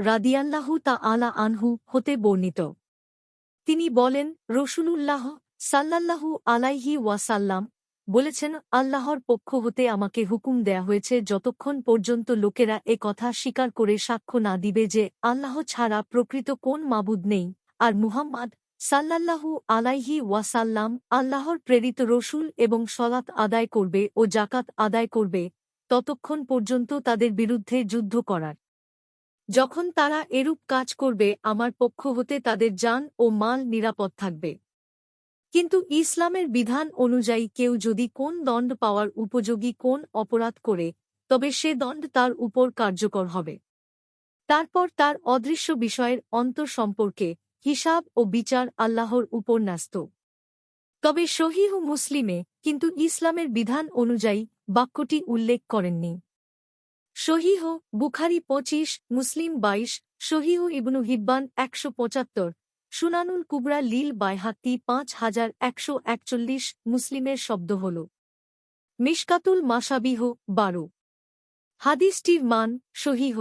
রাদিয়াল্লাহু তা আলা আনহু হতে বর্ণিত। তিনি বলেন, রসুলুল্লাহ সাল্লাল্লাহু আলাইহি ওয়াসাল্লাম বলেছেন, আল্লাহর পক্ষ হতে আমাকে হুকুম দেয়া হয়েছে যতক্ষণ পর্যন্ত লোকেরা এ কথা স্বীকার করে সাক্ষ্য না দিবে যে আল্লাহ ছাড়া প্রকৃত কোন মাবুদ নেই। আর মুহাম্মদ সাল্লাল্লাহু আলাইহি ওয়াসাল্লাম আল্লাহর প্রেরিত রসুল এবং সলাত আদায় করবে ও জাকাত আদায় করবে ততক্ষণ পর্যন্ত তাদের বিরুদ্ধে যুদ্ধ করার। যখন তারা এরূপ কাজ করবে, আমার পক্ষ হতে তাদের যান ও মাল নিরাপদ থাকবে। কিন্তু ইসলামের বিধান অনুযায়ী কেউ যদি কোন দণ্ড পাওয়ার উপযোগী কোন অপরাধ করে, তবে সে দণ্ড তার উপর কার্যকর হবে। তারপর তার অদৃশ্য বিষয়ের অন্তর সম্পর্কে হিসাব ও বিচার আল্লাহর উপর ন্যস্ত। তবে শহীহ মুসলিমে কিন্তু ইসলামের বিধান অনুযায়ী বাক্যটি উল্লেখ করেননি। শহীহ বুখারি পঁচিশ, মুসলিম বাইশ, শহীহ ইবনু হিব্বান একশো পঁচাত্তর, সুনানুল কুবরা লীল বাইহাতি পাঁচ হাজার একশো একচল্লিশ মুসলিমের শব্দ হল। মিশকাতুল মাসাবিহ বারো। হাদিসটির মান সহিহ